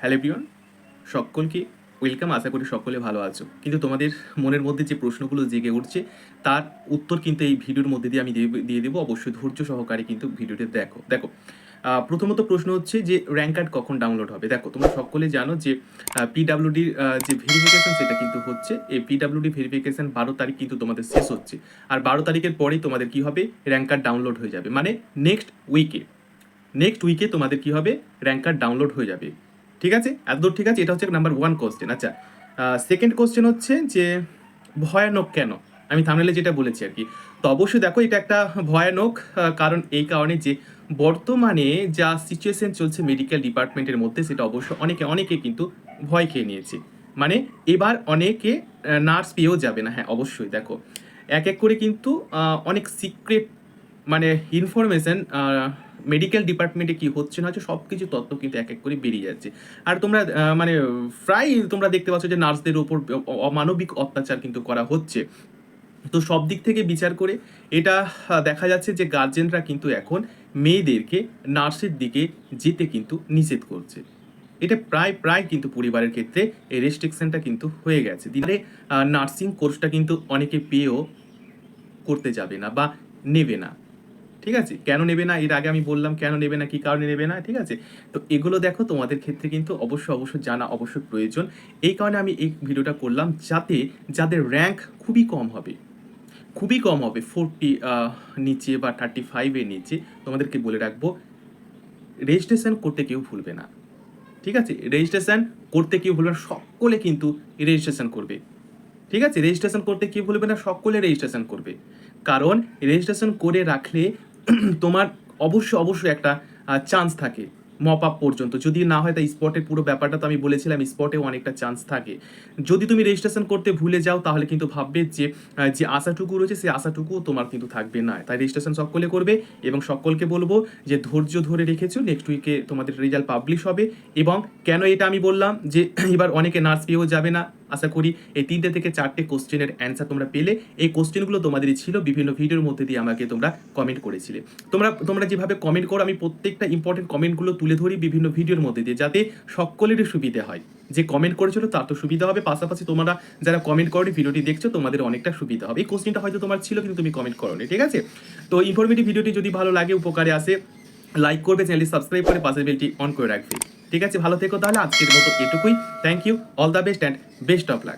Hello everyone, সকলকে welcome, আশা করি সকলে ভালো আছো। কিন্তু তোমাদের মনের মধ্যে যে প্রশ্নগুলো জেগে উঠছে, তার উত্তর কিন্তু এই ভিডিওর মধ্যে দিয়ে আমি দিয়ে দেবো। অবশ্যই ধৈর্য সহকারে কিন্তু ভিডিওটি দেখো। দেখো প্রথমত প্রশ্ন হচ্ছে যে র্যাঙ্ক কার্ড কখন ডাউনলোড হবে? দেখো, তোমরা সকলে জানো যে পিডাব্লিউডির যে ভেরিফিকেশন সেটা কিন্তু হচ্ছে, এই পিডাব্লিউডি ভেরিফিকেশান বারো তারিখ কিন্তু তোমাদের শেষ হচ্ছে। আর বারো তারিখের পরেই তোমাদের কি হবে? র্যাঙ্ক কার্ড ডাউনলোড হয়ে যাবে। মানে নেক্সট উইকে নেক্সট উইকে তোমাদের কি হবে? র্যাঙ্ক কার্ড ডাউনলোড হয়ে যাবে। ঠিক আছে? এতদূর ঠিক আছে? এটা হচ্ছে নাম্বার ওয়ান কোশ্চেন আচ্ছা সেকেন্ড কোশ্চেন হচ্ছে যে, ভয়ানক কেন? আমি থামনেলে যেটা বলেছি আর কি। তো অবশ্যই দেখো, এটা একটা ভয়ানক কারণ এই কারণে যে বর্তমানে যা সিচুয়েশন চলছে মেডিকেল ডিপার্টমেন্টের মধ্যে, সেটা অবশ্য অনেকে অনেকে কিন্তু ভয় খেয়ে নিয়েছে। মানে এবার অনেকে নার্স পেয়েও যাবে না। হ্যাঁ অবশ্যই দেখো। এক এক করে কিন্তু অনেক সিক্রেট মানে ইনফরমেশন মেডিকেল ডিপার্টমেন্টে কি হচ্ছে না হচ্ছে সব কিছু তথ্য কিন্তু এক এক করে বেরিয়ে যাচ্ছে। আর তোমরা মানে প্রায় তোমরা দেখতে পাচ্ছ যে নার্সদের উপর অমানবিক অত্যাচার কিন্তু করা হচ্ছে। তো সব দিক থেকে বিচার করে এটা দেখা যাচ্ছে যে গার্জেনরা কিন্তু এখন মেয়েদেরকে নার্সের দিকে যেতে কিন্তু নিষেধ করছে। এটা প্রায় প্রায় কিন্তু পরিবারের ক্ষেত্রে এই রেস্ট্রিকশনটা কিন্তু হয়ে গেছে। দিনে নার্সিং কোর্সটা কিন্তু অনেকে পেয়েও করতে যাবে না বা নেবে না। ঠিক আছে? কেন নেবে না? এর আগে আমি বললাম কেন নেবে না? কি কারণে নেবে না? ঠিক আছে? তো এগুলো দেখো, তোমাদের ক্ষেত্রে কিন্তু অবশ্যই অবশ্যই জানা অবশ্যই প্রয়োজন। এই কারণে আমি এই ভিডিওটা করলাম যাতে যাদের র্যাঙ্ক খুবই কম হবে, খুবই কম হবে ফোরটি নিচে বা থার্টি ফাইভের নিচে, তোমাদেরকে বলে রাখব রেজিস্ট্রেশন করতে কেউ ভুলবে না। ঠিক আছে? রেজিস্ট্রেশন করতে কেউ ভুলবে না, সকলে কিন্তু রেজিস্ট্রেশন করবে। ঠিক আছে? রেজিস্ট্রেশন করতে কি ভুলবে না, সকলে রেজিস্ট্রেশন করবে। কারণ রেজিস্ট্রেশন করে রাখলে তোমার অবশ্যই অবশ্যই একটা চান্স থাকে মপ আপ পর্যন্ত। যদি না হয় তাই স্পটের পুরো ব্যাপারটা তো আমি বলেছিলাম স্পটেও অনেকটা চান্স থাকে। যদি তুমি রেজিস্ট্রেশন করতে ভুলে যাও, তাহলে কিন্তু ভাববে যে যে আশাটুকু রয়েছে সেই আশাটুকুও তোমার কিন্তু থাকবে না। তাই রেজিস্ট্রেশন সকলে করবে এবং সকলকে বলব যে, ধৈর্য ধরে রেখেছো নেক্সট উইকে তোমাদের রেজাল্ট পাবলিশ হবে এবং কেন এটা আমি বললাম যে, এবার অনেকে নার্স পেয়েও যাবে না। আশা করি এই তিনটে থেকে চারটে কোশ্চেনের অ্যান্সার তোমরা পেলে। এই কোশ্চেনগুলো তোমাদেরই ছিল, বিভিন্ন ভিডিওর মধ্যে দিয়ে আমাকে তোমরা কমেন্ট করেছিলে। তোমরা তোমরা যেভাবে কমেন্ট করো, আমি প্রত্যেকটা ইম্পর্টেন্ট কমেন্টগুলো তুলে ধরি বিভিন্ন ভিডিওর মধ্যে দিয়ে, যাতে সকলেরই সুবিধা হয়। যে কমেন্ট করেছিল, তার তো সুবিধা হবে। পাশাপাশি তোমরা যারা কমেন্ট করো ভিডিওটি দেখছ, তোমাদের অনেকটা সুবিধা হবে। এই কোশ্চেনটা হয়তো তোমার ছিল, কিন্তু তুমি কমেন্ট করো ঠিক আছে? তো ইনফরমেটিভ ভিডিওটি যদি ভালো লাগে, উপকারে আসে লাইক করবে চ্যানেলটি সাবস্ক্রাইব করে পাশের বেলটি অন করে রাখবে। ঠিক আছে, ভালো থেকো তাহলে আজকের মতো এটুকুই। Thank you all the best and best of luck